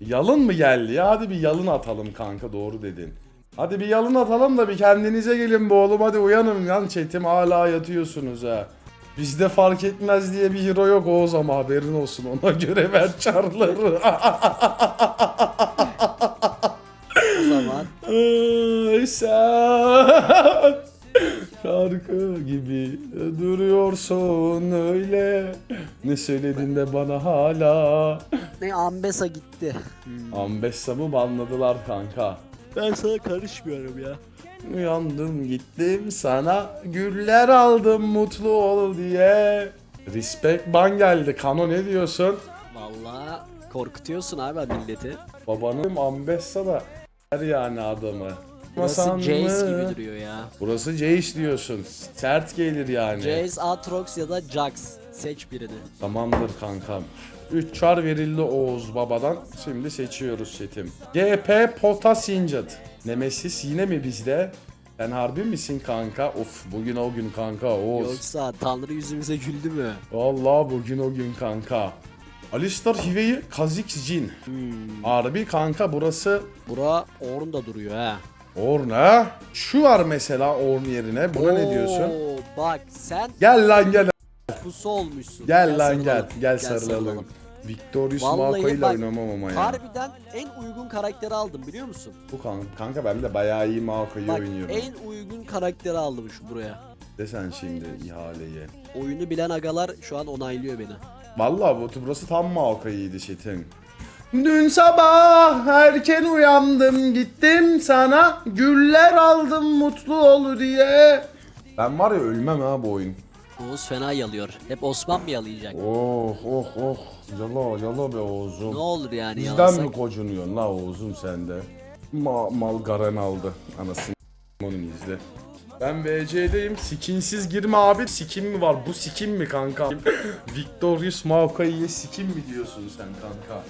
Yalın mı geldi ya? Hadi bir yalın atalım kanka doğru dedin. Hadi bir yalın atalım da bir kendinize gelin be oğlum hadi uyanın lan chatim hala yatıyorsunuz ha. Bizde fark etmez diye bir hero yok Oğuz ama haberin olsun ona göre ver çarları. O zaman sen şarkı gibi duruyorsun öyle. Ne söyledin de bana hala. ne Ambesa gitti. Ambessam'ı banladılar kanka. Ben sana karışmıyorum ya. Uyandım gittim sana güller aldım mutlu ol diye. Respect ban geldi. Kano ne diyorsun? Vallahi korkutuyorsun abi milleti. Babanın Ambessa da her yani adamı. Burası Masan Jace mı? gibi duruyor ya. Burası Jace diyorsun. Sert gelir yani. Jace, Aatrox ya da Jax. Seç birini. Tamamdır kankam. 3 çar verildi Oğuz babadan. Şimdi seçiyoruz chatim. GP Potasincat. Nemesis yine mi bizde? Sen harbi misin kanka? Of bugün o gün kanka Oğuz. Yoksa Tanrı yüzümüze güldü mü? Vallahi bugün o gün kanka. Alistar Hive'yi Kha'Zix Jin. Harbi kanka burası Bura Orn da duruyor ha. Orn ha? Şu var mesela Orn yerine. Buna ne diyorsun? Oo, Bak sen Gel lan gel. pusu olmuşsun. Gel, lan sarılalım. gel. Gel, sarılalım. Victorious Vallahi Malko ile bak, oynamam ama ya. Harbiden en uygun karakteri aldım biliyor musun? Bu kanka, kanka ben de bayağı iyi Malko'yu Bak oynuyorum. en uygun karakteri aldım şu buraya. Desen şimdi ihaleyi. Oyunu bilen agalar şu an onaylıyor beni. Vallahi bu burası tam Malko'ydu Çetin. Dün sabah erken uyandım gittim sana güller aldım mutlu ol diye. Ben var ya ölmem ha bu oyun. Oğuz fena yalıyor. Hep Osman mı yalayacak? Oh oh oh. Yala yala be Oğuz'um. Ne olur yani Bizden yalasak. mi kocunuyorsun la Oğuz'um sende? Ma mal garan aldı. Anasını onu izle. Ben VC'deyim. Skinsiz girme abi. Skin mi var? Bu skin mi kanka? Victorious Maokai'ye skin mi diyorsun sen kanka?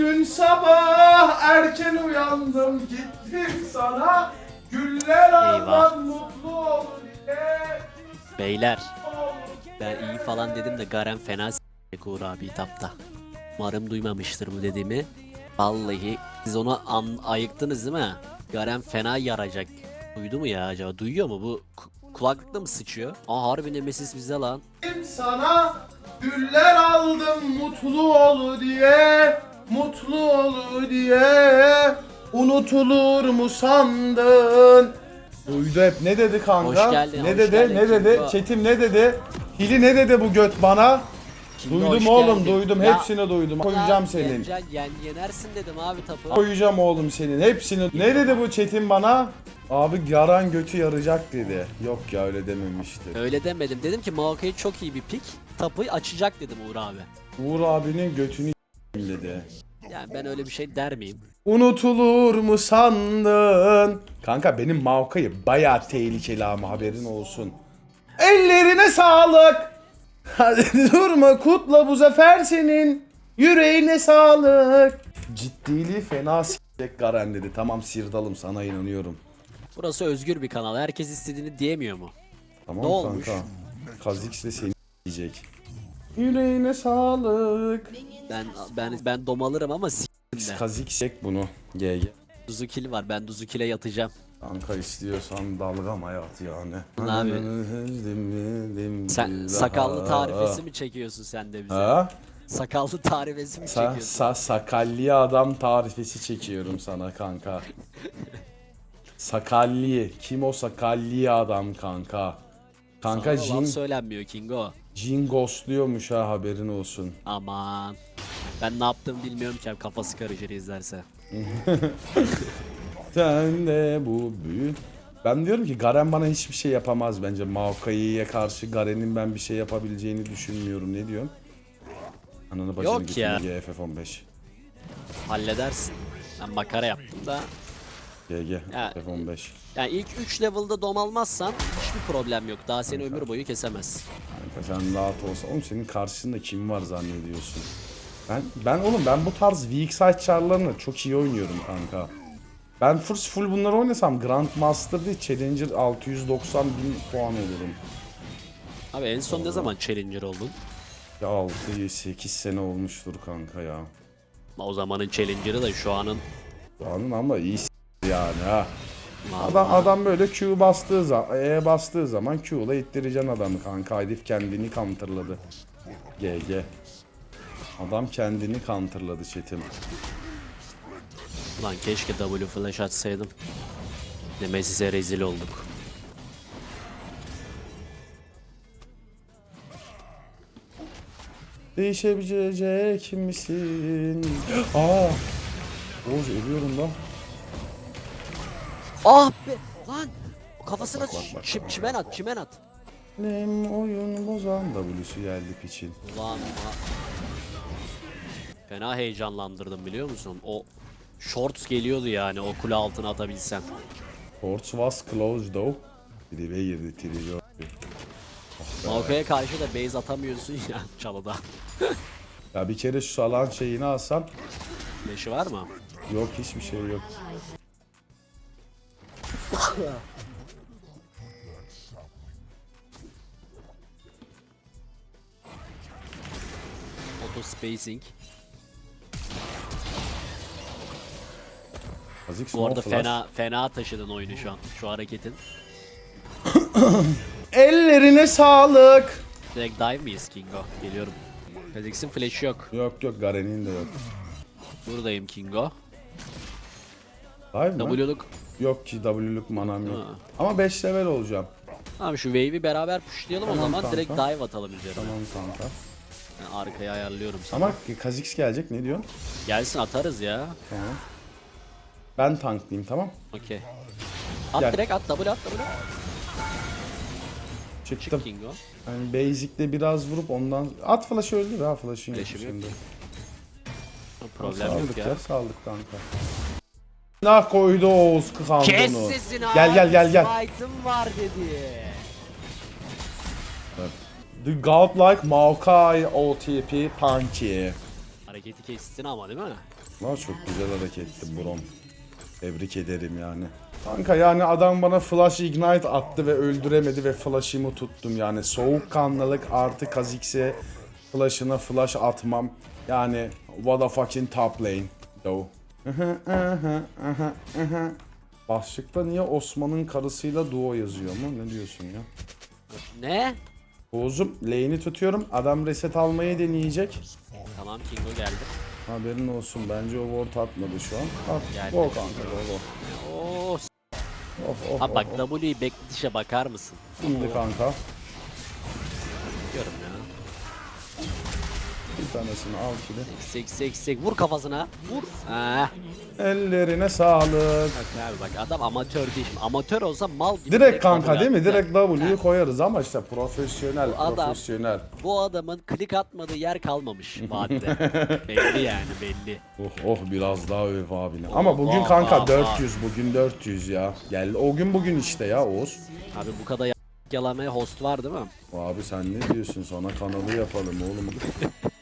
Dün sabah erken uyandım gittim sana Güller aldan mutlu ol diye Beyler ben iyi falan dedim de Garen fena s**k Uğur abi tapta. Umarım duymamıştır bu dediğimi. Vallahi siz onu an ayıktınız değil mi? Garen fena yaracak. Duydu mu ya acaba? Duyuyor mu? Bu ku- kulaklıkla mı sıçıyor? Aa harbi Nemesis bize lan. sana güller aldım mutlu ol diye mutlu ol diye unutulur mu sandın? Duydu hep ne dedi kanka? Hoş geldin, ne hoş dedi? geldin ne dedi? Kingo. Çetim ne dedi? Hili ne dedi bu göt bana? Kingo duydum oğlum, geldin. duydum. Ya, Hepsini duydum. ya, Koyacağım senin. yeneceksin, yen, yenersin dedim abi tapı. Koyacağım oğlum senin hepsini. Ne dedi bu Çetin bana? Abi yaran götü yarayacak dedi. Yok ya öyle dememişti. Öyle demedim. Dedim ki Maokai çok iyi bir pik. Tapı açacak dedim Uğur abi. Uğur abinin götünü dedi. Yani ben öyle bir şey der miyim? Unutulur mu sandın? Kanka benim Maokai'yi bayağı tehlikeli ama haberin olsun. Ellerine sağlık. Hadi durma kutla bu zafer senin. Yüreğine sağlık. Ciddiliği fena s**ecek Garen dedi. Tamam sirdalım sana inanıyorum. Burası özgür bir kanal. Herkes istediğini diyemiyor mu? Tamam Ne olmuş? kanka. Kazix de seni diyecek. Yüreğine sağlık. Ben ben ben domalırım ama s**tim de. Kazix çek bunu. GG. Duzukil var. Ben Duzukil'e yatacağım. Kanka istiyorsan dalgam hayat yani. Ne abi? Sen sakallı tarifesi mi çekiyorsun sen de bize? Ha? Sakallı tarifesi mi Sa, çekiyorsun? sa sakalli adam tarifesi çekiyorum sana kanka. Sakalli. Kim o sakalli adam kanka? Kanka Sana Jin, söylenmiyor Kingo. Jin ghostluyormuş ha haberin olsun. Aman. Ben ne yaptığımı bilmiyorum ki abi, kafası karışır izlerse. Sen de bu büyük. Ben diyorum ki Garen bana hiçbir şey yapamaz bence. Maokai'ye karşı Garen'in ben bir şey yapabileceğini düşünmüyorum. Ne diyorsun? Ananı bacını Yok ya. götürme GFF15. Halledersin. Ben makara yaptım da. GG Ya. F15. Yani ilk 3 level'da dom almazsan hiçbir problem yok. Daha seni ömür boyu kesemez. Kanka sen rahat olsa. Oğlum senin karşında kim var zannediyorsun? Ben ben oğlum ben bu tarz weak side charlarını çok iyi oynuyorum kanka. Ben full, full bunları oynasam Grandmaster değil Challenger 690 bin puan olurum. Abi en son ne zaman Challenger oldun? Ya 6-8 sene olmuştur kanka ya. O zamanın challenger'ı da şu anın Şu anın ama iyi s- yani ha. Vallahi. Adam, adam böyle Q bastığı zaman, E bastığı zaman Q'la ittireceksin adamı kanka. Herif kendini counterladı. GG. Adam kendini counterladı chatim. Ulan keşke W flash atsaydım. Nemesis'e rezil olduk. Değişebilecek misin? Aa! Oğuz ölüyorum lan. Ah be! Lan! Kafasına Bak, bak, bak, çim, çimen at, çimen at. Benim oyun bozan W'su geldi piçin. Ulan ha. Fena heyecanlandırdım biliyor musun? O shorts geliyordu yani o kule altına atabilsem. Ports was closed though. Tribe girdi tribe. Maoko'ya karşı da base atamıyorsun ya çalıda. Ya bir kere şu salan şeyini alsam Flash'ı var mı? yok hiçbir şey yok. Auto spacing. Azik Bu arada fena fena taşıdın oyunu şu an. Şu hareketin. Ellerine sağlık. Direkt dive miyiz Kingo? Geliyorum. Kha'Zix'in flash'ı yok. Yok yok Garen'in de yok. Buradayım Kingo. Dive mi? W'luk. Yok ki W'luk manam yok. Ha. Ama 5 level olacağım. Tamam şu wave'i beraber pushlayalım o Tamam, zaman kanka. direkt dive atalım üzerine. Tamam kanka. Ben arkaya ayarlıyorum sana. Ama Kha'Zix gelecek ne diyorsun? Gelsin atarız ya. Tamam. Ben tanklayayım tamam. Okey. At Gel. direkt at W at W. Çıktım. Çık Kingo. Yani basic'te biraz vurup ondan... At flash'ı öldür ha flash'ın yok Flash'ım yok şimdi. Problem yok Sağlık ya. ya sağlık kanka. Nah koydu Oğuz kandonu. Kes sesini Gel gel gel gel. Fight'ım var dedi. The godlike Maokai OTP Punchy. Hareketi kestin ama değil mi? Lan çok güzel hareketti Brom. Tebrik ederim yani. Kanka yani adam bana flash ignite attı ve öldüremedi ve flash'ımı tuttum yani. Soğukkanlılık artı Kha'Zix'e flash'ına flash atmam. Yani what a fucking top lane. Yo. Başlıkta niye Osman'ın karısıyla duo yazıyor mu? Ne diyorsun ya? Ne? Oğuz'um lane'i tutuyorum. Adam reset almayı deneyecek. Tamam Kingo geldi. Haberin olsun. Bence o ward atmadı şu an. At. Geldi. Go kanka go go. Oo. Of of Ha bak of. of. W'yi bekletişe bakar mısın? Şimdi kanka. Bir tanesini al kili. Sek sek sek vur kafasına. Vur. Ha. Ellerine sağlık. Bak abi bak adam amatör değil. Şimdi Amatör olsa mal gibi. Direkt kanka değil mi? Direkt W'yu koyarız ama işte profesyonel, adam- profesyonel. Bu adamın klik atmadığı yer kalmamış vadide. belli yani belli. Oh oh biraz daha öv abine. Ama bugün oh, kanka oh, 400, bugün 400 ya. Gel o gün bugün işte ya Oğuz. Abi bu kadar y- yalamaya host var değil mi? Abi sen ne diyorsun? Sana kanalı yapalım oğlum.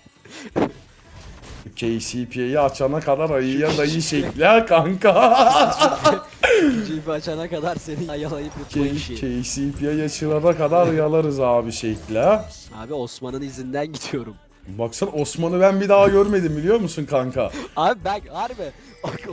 KCP'yi açana kadar ayıya dayı şekli ha kanka. Cibi açana kadar seni yalayıp yutma işi. KCP'ye açılana kadar yalarız abi şekli ha. Abi Osman'ın izinden gidiyorum. Baksana Osman'ı ben bir daha görmedim biliyor musun kanka? Abi ben harbi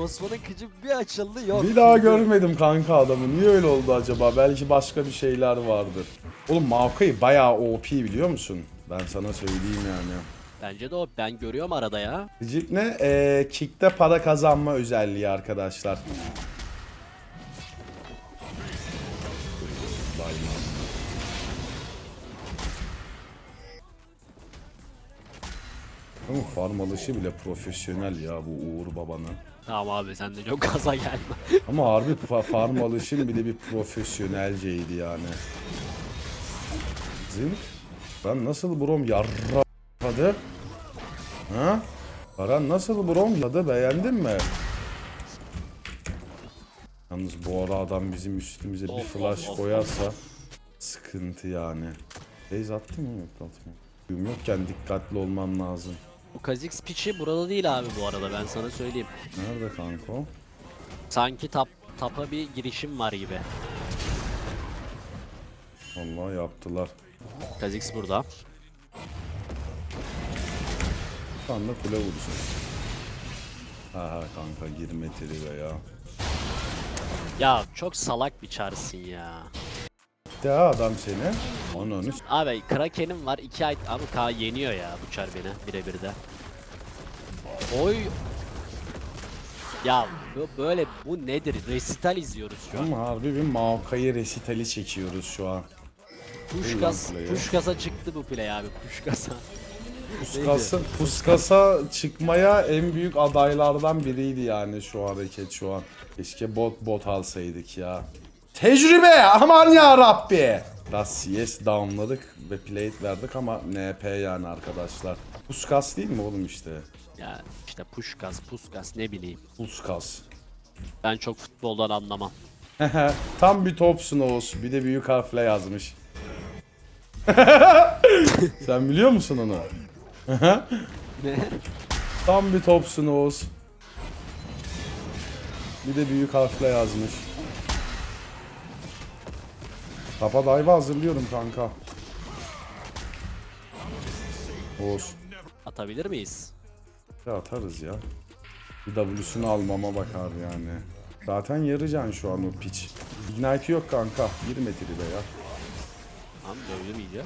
Osman'ın kıcı bir açıldı yok. Bir daha görmedim kanka adamı. Niye öyle oldu acaba? Belki başka bir şeyler vardır. Oğlum Maokai bayağı OP biliyor musun? Ben sana söyleyeyim yani. Bence de o ben görüyorum arada ya. Gıcık ne? Ee, kick'te para kazanma özelliği arkadaşlar. Ama farm alışı bile profesyonel ya bu Uğur babanın. Tamam abi sen de çok gaza gelme. Ama harbi fa- farm alışın bile bir profesyonelceydi yani. Zink. Ben nasıl brom yarradı? Ha? Baran nasıl brom yadı beğendin mi? Yalnız bu ara adam bizim üstümüze bir flash koyarsa sıkıntı yani. Base attı mı? Yok atmıyor. Yum yokken dikkatli olmam lazım. Bu Kha'Zix piçi burada değil abi bu arada ben sana söyleyeyim. Nerede kanka o? Sanki tap tapa bir girişim var gibi. Vallahi yaptılar. Kha'Zix burada. Şu anda kule vuracak. Ha kanka girme tribe ya. Ya çok salak bir çarsın ya. De adam seni. Onu onu. Abi Kraken'im var 2 ay ama K yeniyor ya bu çar beni birebir de. Oy. Ya bu böyle bu nedir? Resital izliyoruz şu an. Ama harbi bir Maokai resitali çekiyoruz şu an. Puşkas, ya. Puşkas'a çıktı bu play abi. Puşkas'a. Puskasa, puskasa çıkmaya en büyük adaylardan biriydi yani şu hareket şu an. Keşke bot bot alsaydık ya. Tecrübe aman ya Rabbi. Biraz CS downladık ve plate verdik ama NP yani arkadaşlar. Puskas değil mi oğlum işte? Ya işte Puşkas, Puskas ne bileyim. Puskas. Ben çok futboldan anlamam. Tam bir topsun Oğuz. Bir de büyük harfle yazmış. Sen biliyor musun onu? Ne? Tam bir topsun Oğuz. Bir de büyük harfle yazmış. Tapa dive hazırlıyorum kanka. Oğuz. Atabilir miyiz? Ya atarız ya. Bir W'sunu almama bakar yani. Zaten yarıcan şu an o piç. Ignite yok kanka. 20 tribe ya. Tamam dövdüm iyice.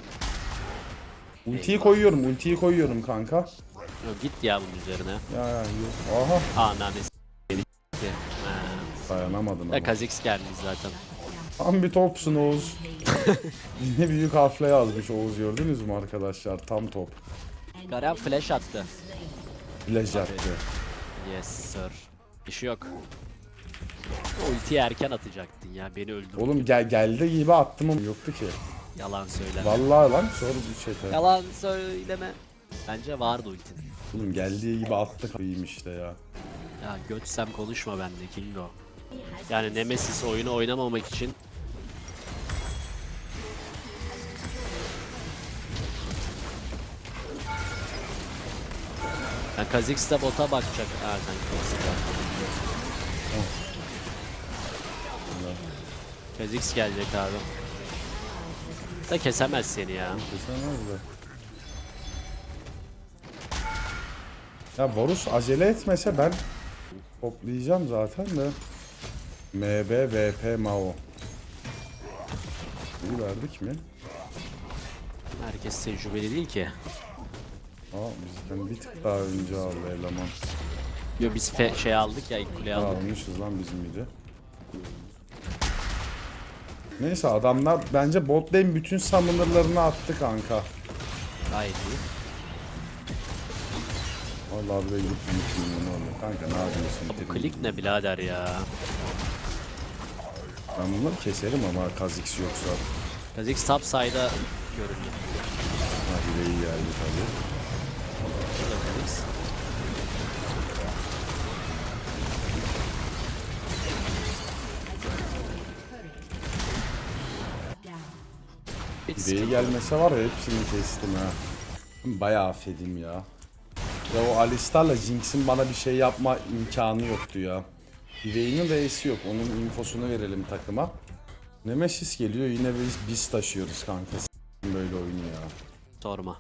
Ultiyi koyuyorum, ultiyi koyuyorum kanka. Yok, git ya bunun üzerine. Ya ya yok. Aha. Ananı s**ti. Dayanamadım Ya ama. Kazix geldi zaten. Tam bir topsun Oğuz. Yine büyük harfle yazmış Oğuz gördünüz mü arkadaşlar? Tam top. Garen flash attı. Flash yaptı. Yes sir. İşi yok. Ultiyi erken atacaktın ya beni öldürdün. Oğlum gel geldi gibi attım ama yoktu ki. Yalan söyleme. Vallahi lan sor bir chat'e. Yalan söyleme. Bence vardı ultin. Oğlum geldiği gibi attık iyiymiş işte ya. Ya götsem konuşma bende Kingo. Yani Nemesis oyunu oynamamak için Ya Kha'Zix de bota bakacak. Ha sen Kha'Zix Kha'Zix gelecek abi. Da kesemez seni ya. Kesemez de. Ya Borus acele etmese ben toplayacağım zaten de. MB, VP, Mao. İyi verdik mi? Herkes tecrübeli değil ki. Aa bizden bir tık daha önce aldı eleman. Yo biz fe- şey aldık ya ilk kuleyi aldık. Almışız lan bizim bir de. Neyse adamlar bence bot lane bütün summonerlarını attı kanka. Gayet iyi. Vallahi gidip unutmayayım ne oluyor. Kanka ne yapıyorsun? Bu klik ne birader ya. Ben bunları keserim ama Kha'Zix yoksa. Kha'Zix top side'a görünüyor. Ha iyi geldi tabii. Burada Direği gelmese var ya hepsini kestim ha. Bayağı fedim ya. Ya o Alistar'la Jinx'in bana bir şey yapma imkanı yoktu ya. Direğinin reisi yok. Onun infosunu verelim takıma. Nemesis geliyor yine biz, biz taşıyoruz kanka. Böyle oyunu ya. sorma.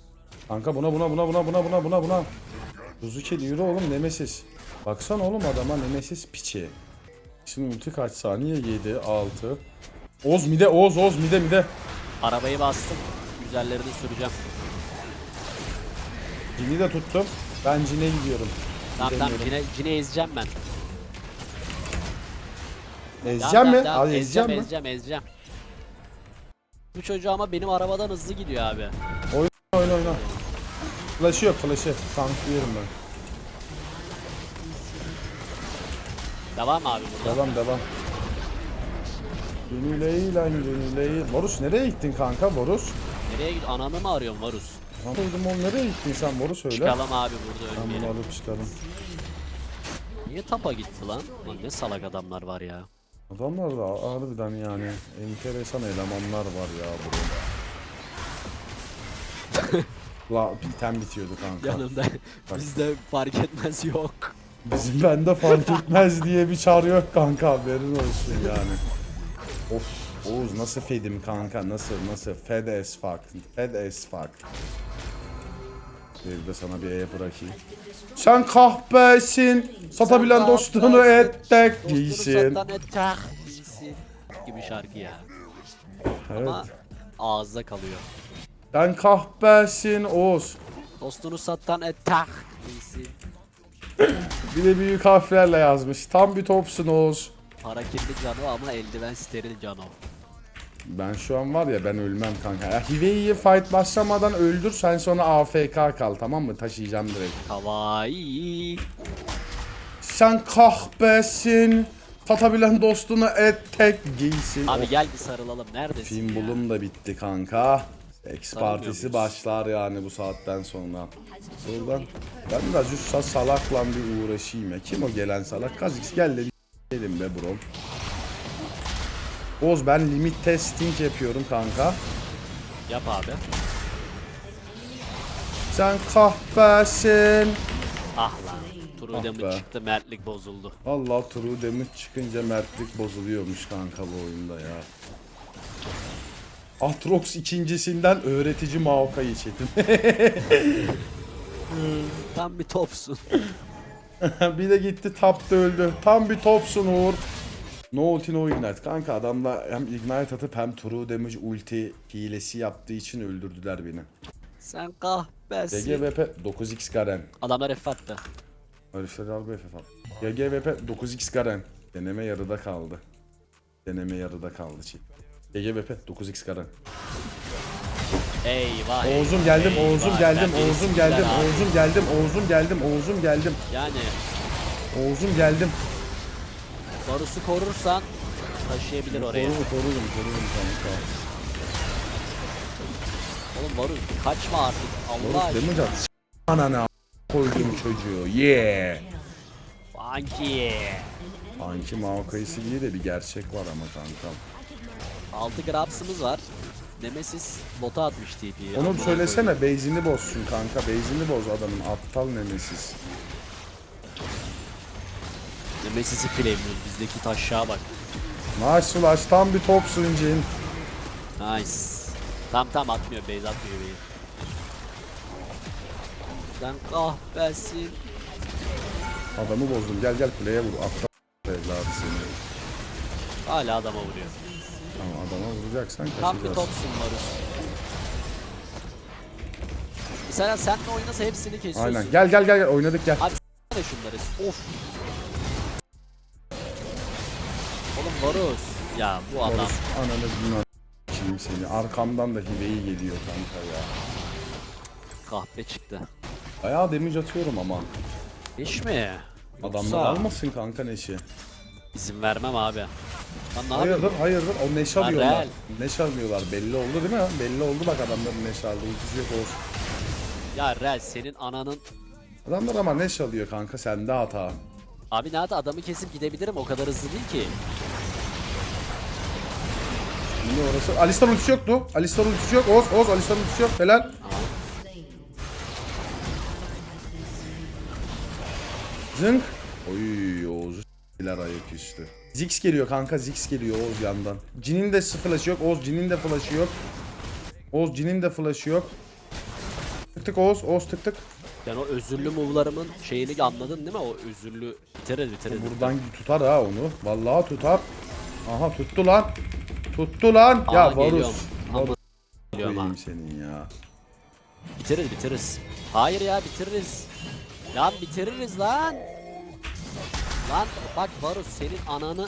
Kanka buna buna buna buna buna buna buna buna. Buzuki yürü oğlum Nemesis. Baksana oğlum adama Nemesis piçi. Şimdi ulti kaç saniye? 7, 6. Oz mide, Oz, Oz mide mide. Arabayı bastım. Güzellerini süreceğim. Cini de tuttum. Ben Cine gidiyorum. Tamam tamam Gidemiyorum. Cine, Cine ezeceğim ben. Ezeceğim Tamam, mi? tamam. Al ezeceğim mi? ezeceğim, ezeceğim. Bu çocuğu ama benim arabadan hızlı gidiyor abi. Oyna oyna. Flash'ı yok flash'ı. Tanklıyorum ben. Devam abi burada. Devam devam. Gönül eğlen gönül eğlen. Borus nereye gittin kanka Borus? Nereye gid? Ananı mı arıyorsun Varus? Koydum oğlum nereye gittin sen Borus öyle. Çıkalım abi burada ölmeyelim. alıp çıkalım. Niye tapa gitti lan? Lan ne salak adamlar var ya. Adamlar da harbiden yani enteresan elemanlar var ya burada. La biten bitiyordu kanka. Yanımda bizde fark etmez yok. Bizim bende fark etmez diye bir çağrı yok kanka haberin olsun yani. Of Oğuz nasıl fedim kanka nasıl nasıl fed as fuck fed as fuck. Bir de sana bir E bırakayım. Sen kahpesin. Satabilen dostunu ettek giysin. Gibi şarkı ya. Evet. Ama ağızda kalıyor. Sen kahpesin Oğuz. Dostunu satan et tak giysin. Bir de büyük harflerle yazmış. Tam bir topsun Oğuz. Para kirli cano ama eldiven steril cano. Ben şu an var ya ben ölmem kanka. Ya fight başlamadan öldür sen sonra AFK kal tamam mı? Taşıyacağım direkt. Kawaii. Sen kahpesin. Satabilen dostunu ettek giysin. Abi gel bir sarılalım. Neredesin Film ya? bulum da bitti kanka. Sarılmıyor partisi başlar yani bu saatten sonra. Buradan ben de Jussa salakla bir uğraşayım ya. Kim o gelen salak? Kazix gel de gelin be bro. Oz ben limit testing yapıyorum kanka. Yap abi. Sen kahpesin. Ah lan. Turu Ah Demir be. çıktı mertlik bozuldu. Allah True Damage çıkınca mertlik bozuluyormuş kanka bu oyunda ya. Atrox ikincisinden öğretici Maokai'yi çetin. Tam bir topsun. bir de gitti tapta öldü. Tam bir topsun Uğur. No ulti no ignite. Kanka adamla hem ignite atıp hem true damage ulti hilesi yaptığı için öldürdüler beni. Sen kahpesin. GGVP 9x Garen. Adamlar F attı. Herifler harbi FF at. GGVP 9x Garen. Deneme yarıda kaldı. Deneme yarıda kaldı çift. GGVP 9x Garen. Eyvah. Oğuzum geldim, eyvah. Oğuzum geldim, Ben Oğuzum geldim, abi. Oğuzum geldim, Oğuzum geldim, Oğuzum geldim, Yani Oğuzum geldim. Varus'u korursan taşıyabilir oraya. Korurum, korurum, korurum kanka. Oğlum Varus kaçma artık. Allah Varus aşkına. at. S- Ananı a- çocuğu. Yeah. Funky. Anki Maokai'si diye de bir gerçek var ama kankam. 6 grabsımız var. Nemesis bota atmış TP'yi. Onu söylesene base'ini bozsun kanka. Base'ini boz adamın aptal nemesis. Nemesis'i flame'liyor. Bizdeki taşşağa bak. Nice flash tam bir topsun Jin. Nice. Tam tam atmıyor base atmıyor base. Sen kahpesin. Adamı bozdum. Gel gel kuleye vur. Aptal evladı seni. Hala adama vuruyor. Tamam adama vuracaksan Tam bir kaçacağız. topsun Varus. Mesela senle oynasa hepsini kesiyorsun. Aynen. Gel gel gel gel oynadık gel. Abi s**sene şunları. Of. Oğlum Varus. Ya bu adam. Varus ananı bilmem kim seni. Arkamdan da hileyi geliyor kanka ya. Kahpe çıktı. Bayağı damage atıyorum ama. İş mi? Adamlar Yoksa almasın kanka neşi. İzin vermem abi. Lan ne Hayırdır yapıyorsun? hayırdır o neş Lan alıyorlar. Real. Neş alıyorlar belli oldu değil mi? Belli oldu bak adamların neş aldığı ultisi yok olsun. Ya Rel senin ananın... Adamlar ama neş alıyor kanka sende hata. Abi nerede adamı kesip gidebilirim o kadar hızlı değil ki. Yine orası. Alistar ultisi yoktu. Alistar ultisi yok. Oz Oz Alistar ultisi yok. Helal. Zınk. Oy Oğuz iler ayaküstü. Zix geliyor kanka Zix geliyor Oğuz yandan. Cin'in de flash'ı yok. Oğuz Cin'in de flash'ı yok. Oğuz Cin'in de flash'ı yok. Tık tık Oğuz Oğuz tık tık. Yani o özürlü move'larımın şeyini anladın değil mi? O özürlü biteriz biteriz. Buradan tutar ha onu. Vallahi tutar. Aha tuttu lan. Tuttu lan. Aa, ya geliyorum. Varus. Ama Varus geliyorum ha. senin ya. Bitiririz bitiririz. Hayır ya bitiririz. Lan bitiririz lan. Lan bak Varus senin ananı.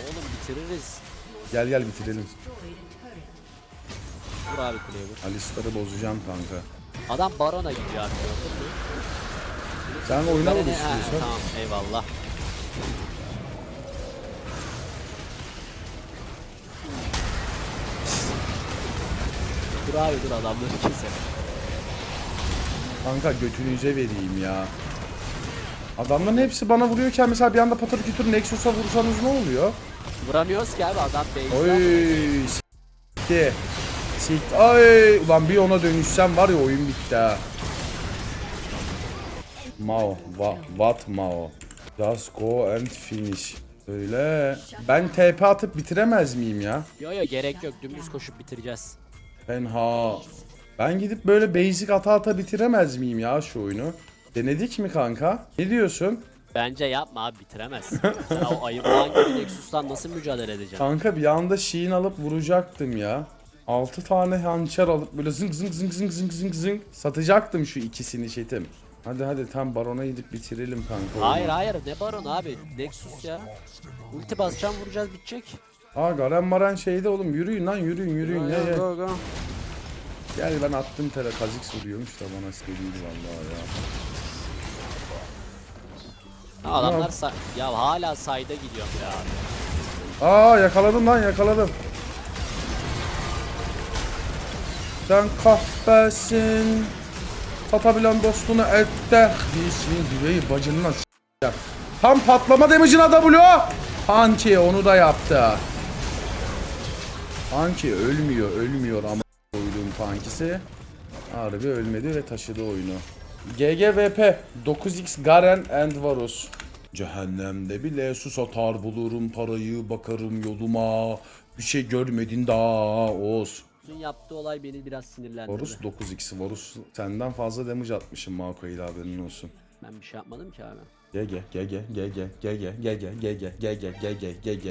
Oğlum bitiririz. Gel gel bitirelim. Vur abi kuleye vur. Alistar'ı bozacağım kanka. Adam Baron'a gidiyor abi? Sen oyna mı istiyorsan? Tamam eyvallah. dur abi dur adamları keselim. Kanka götünüze vereyim ya. Adamların hepsi bana vuruyorken mesela bir anda patır kütür Nexus'a vursanız ne oluyor? Vuramıyoruz ki abi adam base'den. Oy s**ti. Ay ulan bir ona dönüşsem var ya oyun bitti ha. Mao. Va, what Mao? Just go and finish. Öyle. Ben TP atıp bitiremez miyim ya? Yo yo gerek yok dümdüz koşup bitireceğiz. Ben ha. Ben gidip böyle basic ata ata bitiremez miyim ya şu oyunu? Denedik mi kanka? Ne diyorsun? Bence yapma abi bitiremezsin. Sen o ayı boğan gibi Nexus'tan nasıl mücadele edeceksin? Kanka bir anda Sheen alıp vuracaktım ya. 6 tane hançer alıp böyle zınk zınk zınk zınk zınk zınk zınk satacaktım şu ikisini şetim. Hadi hadi tam barona gidip bitirelim kanka. Hayır hayır ne baron abi Nexus ya. Ulti basacağım vuracağız bitecek. Aa Garen Maran şeyde oğlum yürüyün lan yürüyün yürüyün. Gel, gel. go, go. Gel ben attım tele kazik soruyormuş da bana sevgili vallahi ya. Ha, adamlar sa- ya hala sayda gidiyorum ya. Aa yakaladım lan yakaladım. Sen kahpesin. Satabilen dostunu ette. Değilsin güveyi bacınına s**ler. Tam patlama damage'ına W. Hanki onu da yaptı. Hanki ölmüyor ölmüyor ama koyduğum tankisi. Harbi ölmedi ve taşıdı oyunu. GGVP 9x Garen and Varus. Cehennemde bile su satar bulurum parayı bakarım yoluma. Bir şey görmedin daha Oğuz. Dün yaptığı olay beni biraz sinirlendirdi. Varus 9x Varus senden fazla damage atmışım Mako ile haberin olsun. Ben bir şey yapmadım ki abi. GG GG GG GG GG GG GG GG GG